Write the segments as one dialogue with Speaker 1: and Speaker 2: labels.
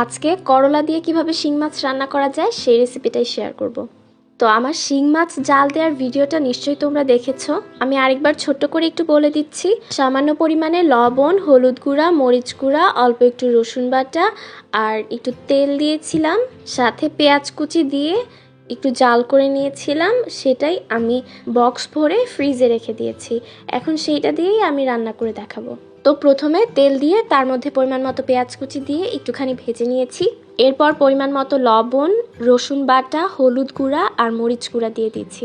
Speaker 1: আজকে করলা দিয়ে কীভাবে শিং মাছ রান্না করা যায় সেই রেসিপিটাই শেয়ার করব। তো আমার শিং মাছ জাল দেওয়ার ভিডিওটা নিশ্চয়ই তোমরা দেখেছ। আমি আরেকবার ছোট্ট করে একটু বলে দিচ্ছি। সামান্য পরিমাণে লবণ, হলুদ গুঁড়া, মরিচ গুঁড়া, অল্প একটু রসুন বাটা আর একটু তেল দিয়েছিলাম। সাথে পেঁয়াজ কুচি দিয়ে একটু জাল করে নিয়েছিলাম, সেটাই আমি বক্স ভরে ফ্রিজে রেখে দিয়েছি। এখন সেইটা দিয়েই আমি রান্না করে দেখাবো। তো প্রথমে তেল দিয়ে তার মধ্যে পরিমাণ মতো পেঁয়াজ কুচি দিয়ে একটুখানি ভেজে নিয়েছি। এরপর পরিমাণ মতো লবণ, রসুন বাটা, হলুদ গুঁড়া আর মরিচ গুঁড়া দিয়ে দিচ্ছি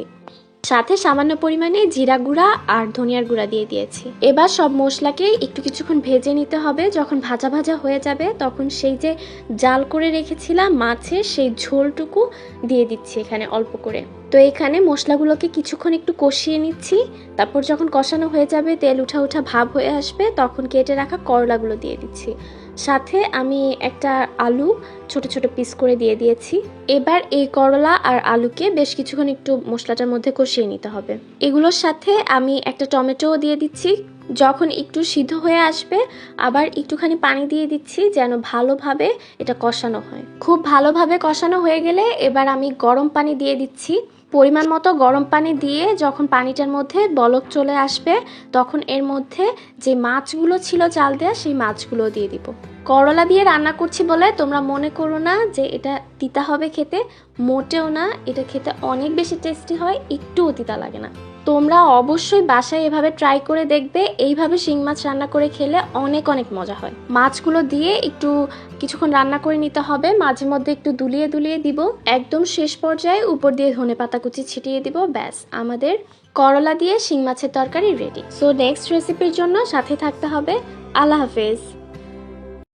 Speaker 1: সাথে সামান্য পরিমাণে জিরা গুঁড়া আর ধনিয়ার গুঁড়া দিয়ে দিয়েছি। এবার সব মশলাকে একটু কিছুক্ষণ ভেজে নিতে হবে। যখন ভাজা ভাজা হয়ে যাবে, তখন সেই যে জাল করে রেখেছিলাম মাছের, সেই ঝোলটুকু দিয়ে দিচ্ছি এখানে অল্প করে। তো এখানে মশলাগুলোকে কিছুক্ষণ একটু কষিয়ে নিচ্ছি। তারপর যখন কষানো হয়ে যাবে, তেল উঠা উঠা ভাব হয়ে আসবে, তখন কেটে রাখা করলাগুলো দিয়ে দিচ্ছি। সাথে আমি একটা আলু ছোট ছোট পিস করে দিয়ে দিয়েছি। এবার এই করলা আর আলুকে বেশ কিছুক্ষণ একটু মশলাটার মধ্যে কষিয়ে নিতে হবে। এগুলোর সাথে আমি একটা টমেটোও দিয়ে দিচ্ছি। যখন একটু সিদ্ধ হয়ে আসবে, আবার একটুখানি পানি দিয়ে দিচ্ছি যেন ভালোভাবে এটা কষানো হয়। খুব ভালোভাবে কষানো হয়ে গেলে এবার আমি গরম পানি দিয়ে দিচ্ছি। পরিমাণ মতো গরম পানি দিয়ে যখন পানিটার মধ্যে বলক চলে আসবে, তখন এর মধ্যে যে মাছগুলো ছিল চাল দেওয়া সেই মাছগুলো দিয়ে দিব। করলা দিয়ে রান্না করছি বলে তোমরা মনে করো না যে এটা তিতা হবে খেতে। মোটেও না, এটা খেতে অনেক বেশি টেস্টি হয়, একটুও তিতা লাগে না। তোমরা অবশ্যই বাসায় এভাবে ট্রাই করে দেখবে, এইভাবে শিং মাছ রান্না করে খেলে অনেক অনেক মজা হয়। মাছগুলো দিয়ে একটু কিছুক্ষণ রান্না করে নিতে হবে, মাঝে মধ্যে একটু দুলিয়ে দুলিয়ে দিব। একদম শেষ পর্যায়ে উপর দিয়ে ধনে পাতা কুচি ছিটিয়ে দিব, ব্যাস, আমাদের করলা দিয়ে শিং মাছের তরকারি রেডি সো নেক্সট রেসিপির জন্য সাথে থাকতে হবে। আল্লাহ হাফেজ।